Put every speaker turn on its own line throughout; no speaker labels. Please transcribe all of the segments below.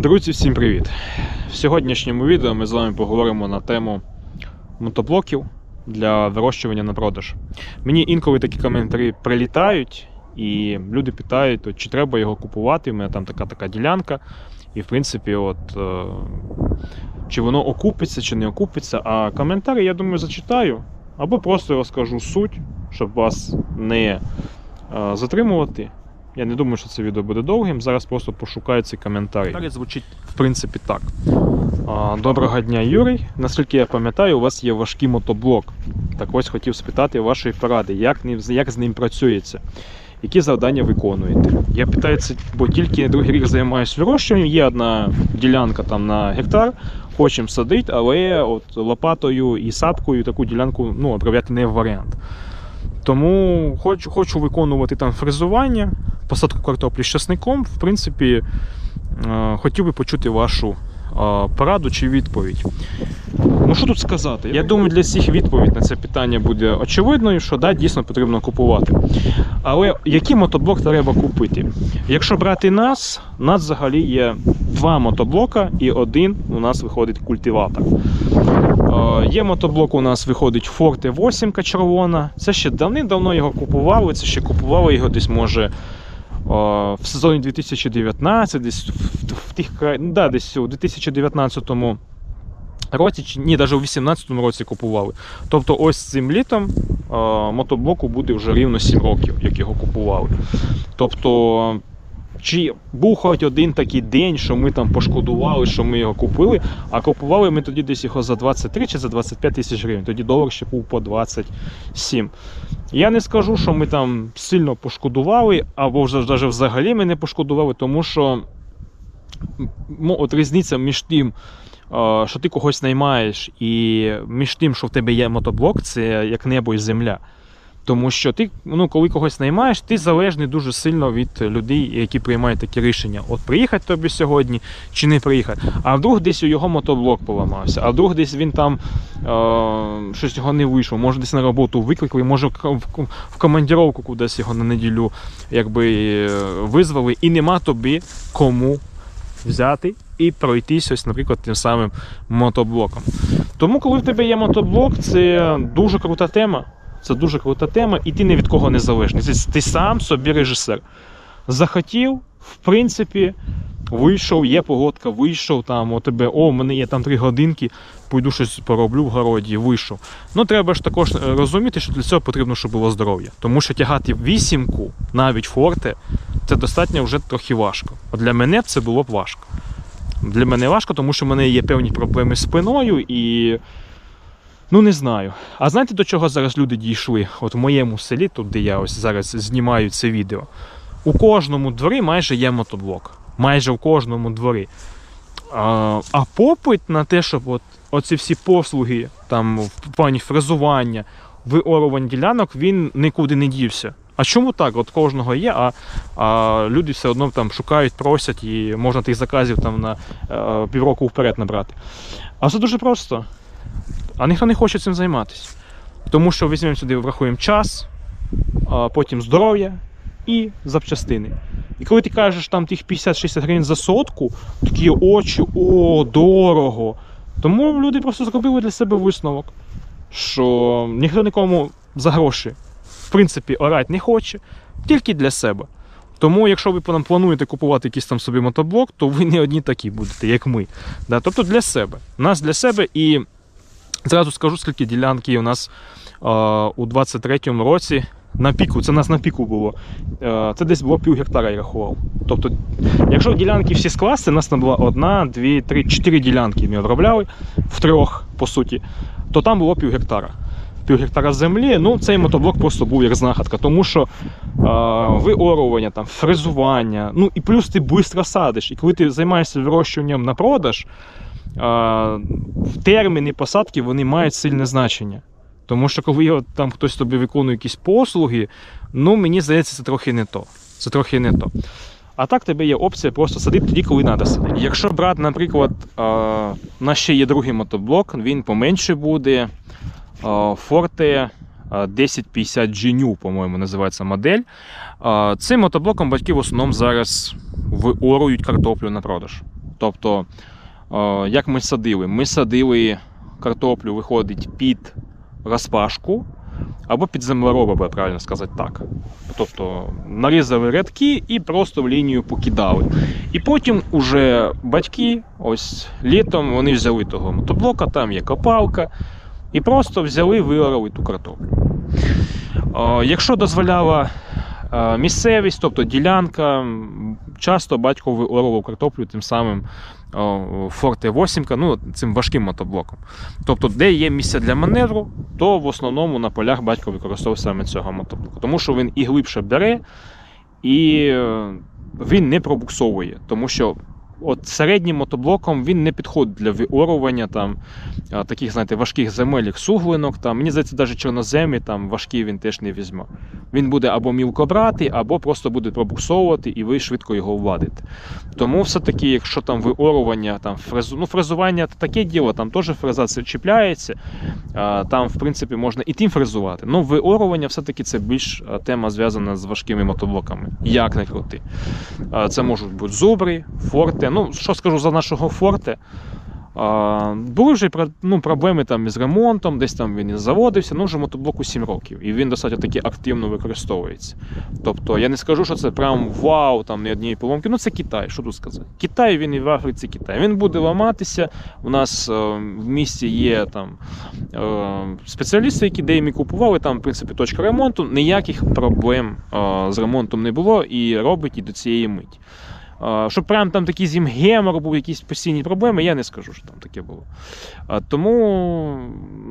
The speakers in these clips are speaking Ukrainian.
Друзі, всім привіт! В сьогоднішньому відео ми з вами поговоримо на тему мотоблоків для вирощування на продаж. Mені інколи такі коментарі прилітають, і люди питають, чи треба його купувати. У мене там така така ділянка. І в принципі, от, е, чи воно окупиться, чи не окупиться. А коментарі, я думаю, зачитаю або просто розкажу суть, щоб вас не е, затримувати. Я не думаю, що це відео буде довгим. Зараз просто пошукаю ці коментарі. Коментарі звучить в принципі так. Доброго дня, Юрій. Наскільки я пам'ятаю, у вас є важкий мотоблок. Так ось хотів спитати вашої поради, як, як з ним працюється, які завдання виконуєте. Я питаю це, бо тільки другий рік займаюся вирощуванням. Є одна ділянка там на гектар, хочемо садити, але от лопатою і сапкою таку ділянку ну, обробляти не варіант. Тому хочу, хочу виконувати там фрезування, посадку картоплі з часником. В принципі, е, хотів би почути вашу е, пораду чи відповідь. Ну що тут сказати? Я думаю, для всіх відповідь на це питання буде очевидною, що да, дійсно потрібно купувати. Але який мотоблок треба купити? Якщо брати нас, у нас взагалі є два мотоблока і один у нас виходить культиватор. Е, Є мотоблок, у нас виходить Forte 8 червона. Це ще давним-давно його купували. Це ще купували його десь, може, е, в сезоні 2019, десь в, в тих ну, да, десь у 2019 році, чи ні, навіть у 2018 році купували. Тобто, ось цим літом о, мотоблоку буде вже рівно 7 років, як його купували. Тобто. Чи був хоч один такий день, що ми там пошкодували, що ми його купили, а купували ми тоді десь його за 23 чи за 25 тисяч гривень. Тоді долар ще був по 27. Я не скажу, що ми там сильно пошкодували, або вже взагалі ми не пошкодували, тому що м, от різниця між тим, що ти когось наймаєш, і між тим, що в тебе є мотоблок, це як небо і земля. Тому що ти, ну, коли когось наймаєш, ти залежний дуже сильно від людей, які приймають такі рішення. От приїхати тобі сьогодні чи не приїхати. А вдруг десь у його мотоблок поламався, а вдруг десь він там е, щось його не вийшло, може десь на роботу викликали, може в, в, командіровку кудись його на неділю якби е, визвали, і нема тобі кому взяти і пройтись ось, наприклад, тим самим мотоблоком. Тому, коли в тебе є мотоблок, це дуже крута тема. Це дуже крута тема, і ти ні від кого не залежний. Ти, сам собі режисер. Захотів, в принципі, вийшов, є погодка, вийшов там, у тебе, о, в мене є там три годинки, пойду щось пороблю в городі, вийшов. Ну, треба ж також е, розуміти, що для цього потрібно, щоб було здоров'я. Тому що тягати вісімку, навіть форте, це достатньо вже трохи важко. От для мене це було б важко. Для мене важко, тому що в мене є певні проблеми з спиною і. Ну, не знаю. А знаєте, до чого зараз люди дійшли? От в моєму селі, тут де я ось зараз знімаю це відео. У кожному дворі майже є мотоблок. Майже у кожному дворі. А, а попит на те, щоб от, оці всі послуги, там в плані фрезування, виорувань ділянок, він нікуди не дівся. А чому так? От кожного є, а, а люди все одно там шукають, просять і можна тих заказів там на е, півроку вперед набрати. А все дуже просто. А ніхто не хоче цим займатися. Тому що візьмемо сюди, врахуємо час, а потім здоров'я і запчастини. І коли ти кажеш там тих 50-60 гривень за сотку, такі очі, о, дорого. Тому люди просто зробили для себе висновок, що ніхто нікому за гроші, в принципі, орати не хоче, тільки для себе. Тому, якщо ви там плануєте купувати якийсь там собі мотоблок, то ви не одні такі будете, як ми. Да? Тобто для себе. Нас для себе і Зразу скажу, скільки ділянки у нас у 23-му році на піку. Це у нас на піку було. Це десь було пів гектара, я рахував. Тобто, якщо ділянки всі скласти, у нас там була одна, дві, три, чотири ділянки ми обробляли в трьох, по суті, то там було пів гектара. Пів землі, ну цей мотоблок просто був як знахідка, тому що е, виорування, там, фрезування, ну і плюс ти швидко садиш. І коли ти займаєшся вирощуванням на продаж, а, терміни посадки вони мають сильне значення. Тому що коли там хтось тобі виконує якісь послуги, ну мені здається, це трохи не то. Це трохи не то. А так тебе є опція просто садити тоді, коли треба садити. Якщо брати, наприклад, у нас ще є другий мотоблок, він поменше буде. А, Forte 1050 Genu, по-моєму, називається модель. Цим мотоблоком батьки в основному зараз виорують картоплю на продаж. Тобто, е, як ми садили? Ми садили картоплю, виходить, під розпашку або під землероба, правильно сказати так. Тобто нарізали рядки і просто в лінію покидали. І потім уже батьки, ось літом, вони взяли того мотоблока, там є копалка, і просто взяли, виорали ту картоплю. Е, Якщо дозволяла е, місцевість, тобто ділянка, часто батько виорував картоплю тим самим о, Форте 8, ну, цим важким мотоблоком. Тобто, де є місце для маневру, то в основному на полях батько використовує саме цього мотоблоку. Тому що він і глибше бере, і е, він не пробуксовує. Тому що от середнім мотоблоком він не підходить для виорування там, таких, знаєте, важких земель, суглинок. Там. Мені здається, навіть чорноземі там важкі він теж не візьме. Він буде або мілко брати, або просто буде пробуксовувати, і ви швидко його владите. Тому все-таки, якщо там виорування, там фрезу, ну, фрезування таке діло, там теж фреза чіпляється, там, в принципі, можна і тим фрезувати. Ну, виорування все-таки це більш тема зв'язана з важкими мотоблоками. Як не крути. Це можуть бути зубри, Ну, що скажу за нашого форте. А, були вже ну, проблеми там із ремонтом, десь там він і заводився, ну вже мотоблоку 7 років, і він достатньо таки активно використовується. Тобто я не скажу, що це прям вау, там не однієї поломки. Ну це Китай, що тут сказати? Китай він і в Африці Китай. Він буде ламатися. У нас е, в місті є там е, спеціалісти, які де купували, там, в принципі, точка ремонту. Ніяких проблем е, з ремонтом не було і робить і до цієї миті. Щоб прям там такий зім гемор був, якісь постійні проблеми, я не скажу, що там таке було. Тому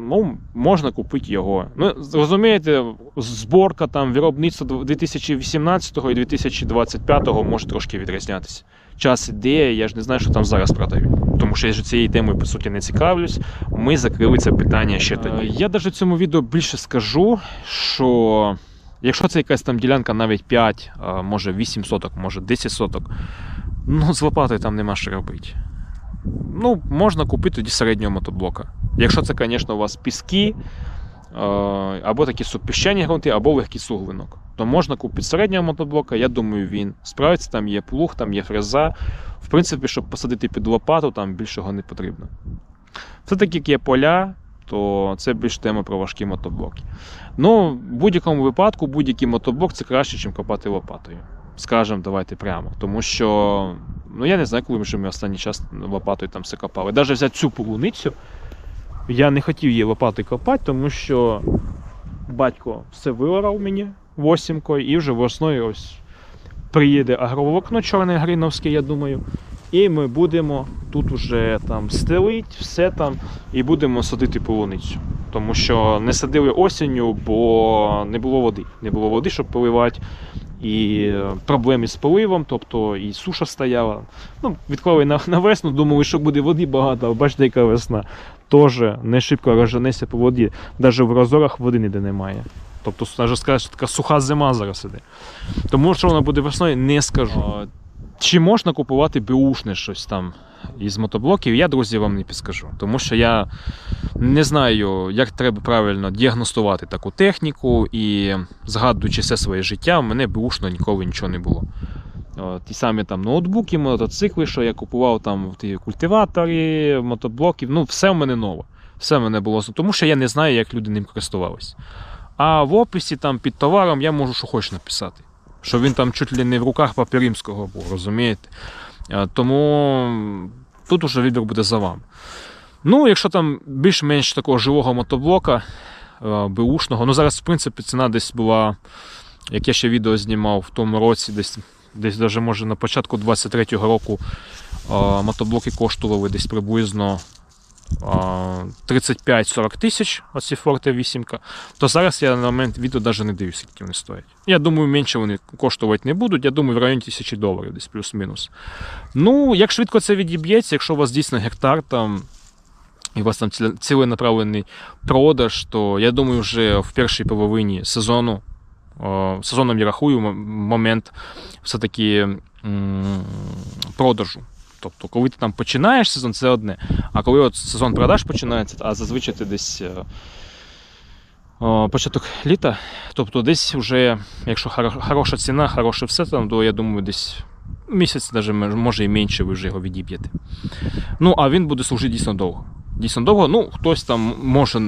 ну, можна купити його. Ну, розумієте, зборка там виробництво 2018 і 2025 може трошки відрізнятися. Час іде, я ж не знаю, що там зараз продають. Тому що я ж цією темою, по суті, не цікавлюсь. Ми закрили це питання ще тоді. Я навіть цьому відео більше скажу, що Якщо це якась там ділянка навіть 5, може 8 соток, може 10 соток, ну з лопатою там нема що робити. Ну, можна купити тоді середнього мотоблока. Якщо це, звісно, у вас піски, або такі супіщені ґрунти, або легкий суглинок, то можна купити середнього мотоблока. Я думаю, він справиться, там є плуг, там є фреза. В принципі, щоб посадити під лопату, там більшого не потрібно. Все-таки як є поля, то це більш тема про важкі мотоблоки. Ну, в будь-якому випадку, будь-який мотоблок це краще, ніж копати лопатою. Скажемо, давайте прямо. Тому що, ну я не знаю, коли ми вже ми останній час лопатою там все копали. Навіть взяти цю полуницю, я не хотів її лопатою копати, тому що батько все виорав мені восімкою, і вже весною ось приїде агроволокно чорне гриновське, я думаю. І ми будемо тут уже там стелить, все там, і будемо садити полуницю. Тому що не садили осінню, бо не було води. Не було води, щоб поливати. І е, проблеми з поливом, тобто і суша стояла. Ну, відклали на, на весну, думали, що буде води багато, а бачите, яка весна. Теж не шибко розженеться по воді. Навіть в розорах води ніде немає. Тобто, навіть сказати, що така суха зима зараз іде. Тому що вона буде весною, не скажу. Чи можна купувати беушне щось там із мотоблоків, я, друзі, вам не підскажу. Тому що я не знаю, як треба правильно діагностувати таку техніку, і згадуючи все своє життя, в мене беушно ніколи нічого не було. Ті самі там ноутбуки, мотоцикли, що я купував там ті культиватори, мотоблоків, ну все в мене нове. Все в мене було, тому що я не знаю, як люди ним користувалися. А в описі там під товаром я можу що хоч написати. Що він там чуть ли не в руках Папи Римського був, розумієте? Тому тут уже вибір буде за вами. Ну, якщо там більш-менш такого живого мотоблока, е, беушного, ну зараз, в принципі, ціна десь була, як я ще відео знімав в тому році, десь, десь даже, може на початку 23-го року е, мотоблоки коштували десь приблизно 35-40 тисяч, оці Forte 8, то зараз я на момент відео навіть не дивлюся, скільки вони стоять. Я думаю, менше вони коштувати не будуть. Я думаю, в районі тисячі доларів, десь плюс-мінус. Ну, як швидко це відіб'ється, якщо у вас дійсно гектар там. І у вас там ціленаправлений продаж, то я думаю, вже в першій половині сезону, сезоном я рахую момент все-таки продажу. Тобто, коли ти там починаєш сезон, це одне. А коли от сезон продаж починається, а зазвичай ти десь е, о, початок літа, тобто десь вже, якщо хоро- хороша ціна, хороше все, там, то я думаю, десь Місяць, навіть може і менше, ви вже його відіб'єте. Ну, а він буде служити дійсно довго. Дійсно довго. Ну, хтось там може,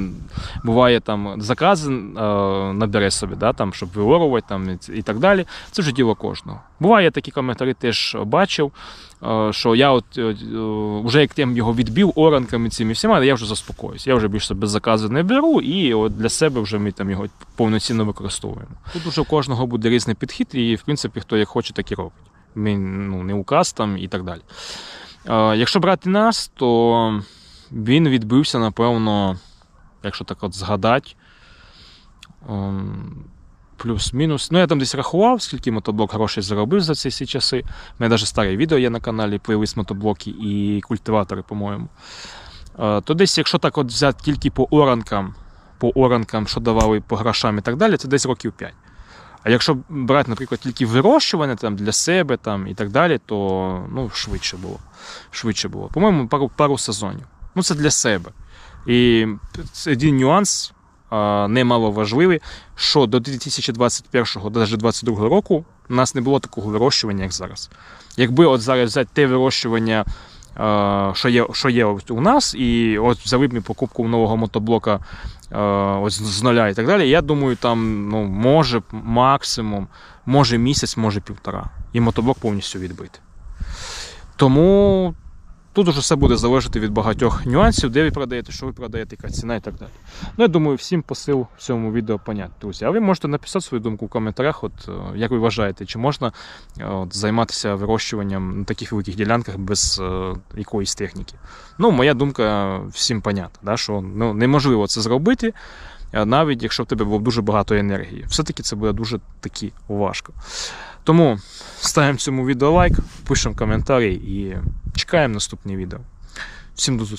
буває там закази е, набере собі, да, там, щоб виорувати там, і, так далі. Це вже діло кожного. Буває, такі коментарі теж бачив, е, що я от е, е, вже як тим його відбив оранками цими всіма, я вже заспокоюсь. Я вже більше без заказу не беру, і от для себе вже ми там його повноцінно використовуємо. Тут уже у кожного буде різний підхід, і в принципі хто як хоче, так і робить. Ми ну, не указ там і так далі. Якщо брати нас, то він відбився, напевно, якщо так от згадати, ем, плюс-мінус. Ну, я там десь рахував, скільки мотоблок грошей заробив за ці всі часи. У мене навіть старе відео є на каналі, плейлист мотоблоки і культиватори, по-моєму. Е, То десь, якщо так от взяти тільки по оранкам, по оранкам, що давали по грошам і так далі, це десь років 5. А якщо брати, наприклад, тільки вирощування там, для себе там, і так далі, то ну, швидше було. Швидше було. По-моєму, пару, пару сезонів. Ну, це для себе. І один нюанс а, немало важливий, що до 2021 навіть 2022 року у нас не було такого вирощування, як зараз. Якби от зараз взяти те вирощування, що є, що є у нас, і от взяли б ми покупку нового мотоблока ось з нуля і так далі, я думаю, там ну, може максимум, може місяць, може півтора. І мотоблок повністю відбитий. Тому Тут уже все буде залежати від багатьох нюансів, де ви продаєте, що ви продаєте, яка ціна і так далі. Ну, я думаю, всім посил в цьому відео понятно, друзі. А ви можете написати свою думку в коментарях, от, е, як ви вважаєте, чи можна е, от, займатися вирощуванням на таких великих ділянках без е, якоїсь техніки. Ну, моя думка всім понятна, да, що ну, неможливо це зробити, е, навіть якщо в тебе було дуже багато енергії. Все-таки це буде дуже таки важко. Тому ставимо цьому відео лайк, пишемо коментарі і чекаємо наступні відео. Всім до зустрічі.